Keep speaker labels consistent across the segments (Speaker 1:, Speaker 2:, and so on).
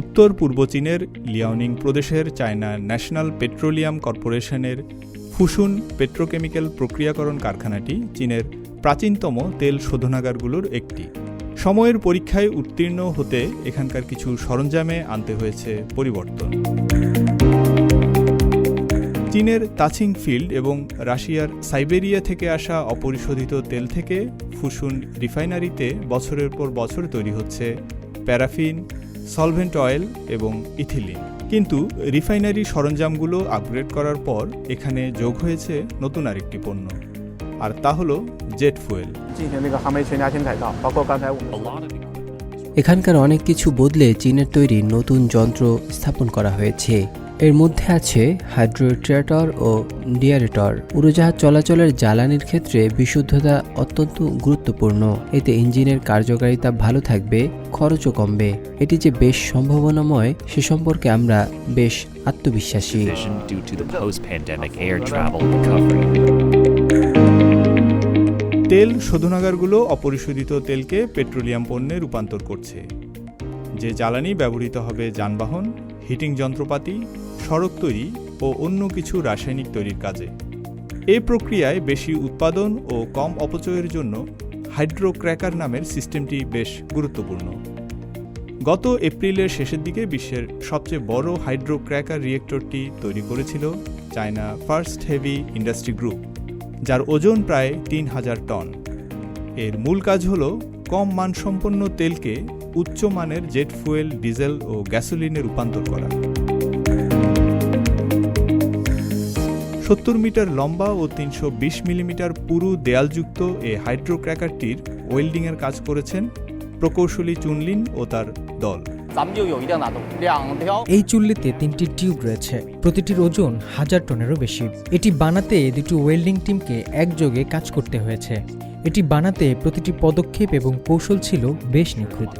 Speaker 1: উত্তর পূর্ব চীনের লিয়াওনিং প্রদেশের চায়না ন্যাশনাল পেট্রোলিয়াম কর্পোরেশনের ফুসুন পেট্রোকেমিক্যাল প্রক্রিয়াকরণ কারখানাটি চীনের প্রাচীনতম তেল শোধনাগারগুলোর একটি। সময়ের পরীক্ষায় উত্তীর্ণ হতে এখানকার কিছু সরঞ্জামে আনতে হয়েছে পরিবর্তন। চীনের তাছিং ফিল্ড এবং রাশিয়ার সাইবেরিয়া থেকে আসা অপরিশোধিত তেল থেকে ফুসুন রিফাইনারিতে বছরের পর বছর তৈরি হচ্ছে প্যারাফিন সলভেন্ট অয়েল এবং ইথিলিন কিন্তু রিফাইনারি সরঞ্জামগুলো আপগ্রেড করার পর এখানে যোগ হয়েছে নতুন আরেকটি পণ্য, আর তা হলো জেট ফুয়েল
Speaker 2: এখানকার অনেক কিছু বদলে চীনের তৈরি নতুন যন্ত্র স্থাপন করা হয়েছে। এর মধ্যে আছে হাইড্রোট্রেটর ও ডিয়ারেটর। উড়োজাহাজ চলাচলের জ্বালানির ক্ষেত্রে বিশুদ্ধতা অত্যন্ত গুরুত্বপূর্ণ। এতে ইঞ্জিনের কার্যকারিতা ভালো থাকবে খরচও কমবে। এটি যে বেশ সম্ভাবনাময় সে সম্পর্কে আমরা বেশ আত্মবিশ্বাসী.
Speaker 1: তেল শোধনাগারগুলো অপরিশোধিত তেলকে পেট্রোলিয়াম পণ্যে রূপান্তর করছে। যে জ্বালানি ব্যবহৃত হবে যানবাহন হিটিং যন্ত্রপাতি সড়ক তৈরি ও অন্য কিছু রাসায়নিক তৈরির কাজে। এই প্রক্রিয়ায় বেশি উৎপাদন ও কম অপচয়ের জন্য হাইড্রোক্র্যাকার নামের সিস্টেমটি বেশ গুরুত্বপূর্ণ। গত এপ্রিলের শেষের দিকে বিশ্বের সবচেয়ে বড় হাইড্রোক্র্যাকার রিয়েক্টরটি তৈরি করেছিল China First Heavy Industry Group, যার ওজন প্রায় তিন হাজার টন। এর মূল কাজ হল কম মানসম্পন্ন তেলকে উচ্চ মানের জেট ফুয়েল, ডিজেল ও গ্যাসোলিনে রূপান্তর করা। সত্তর মিটার লম্বা ও তিনশো বিশ মিলিমিটার পুরু দেয়ালযুক্ত এ হাইড্রো ক্র্যাকারটির ওয়েল্ডিংয়ের কাজ করেছেন প্রকৌশলী চুনলিন ও তার দল।
Speaker 3: এই চুল্লিতে তিনটি টিউব রয়েছে। প্রতিটির ওজন হাজার টনেরও বেশি। এটি বানাতে দুটি ওয়েল্ডিং টিমকে একযোগে কাজ করতে হয়েছে। এটি বানাতে প্রতিটি পদক্ষেপ এবং কৌশল ছিল বেশ নিখুঁত।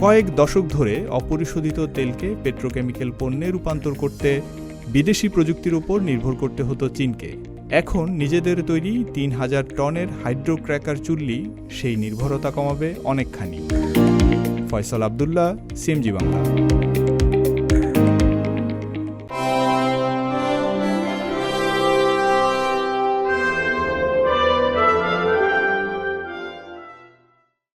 Speaker 1: কয়েক দশক ধরে অপরিশোধিত তেলকে পেট্রোকেমিক্যাল পণ্যে রূপান্তর করতে বিদেশি প্রযুক্তির উপর নির্ভর করতে হতো চীনকে। এখন নিজেদের তৈরি তিন হাজার টনের হাইড্রোক্র্যাকার চুল্লি সেই নির্ভরতা কমাবে অনেকখানি। ফয়সাল আবদুল্লাহ, সিএমজি বাংলা।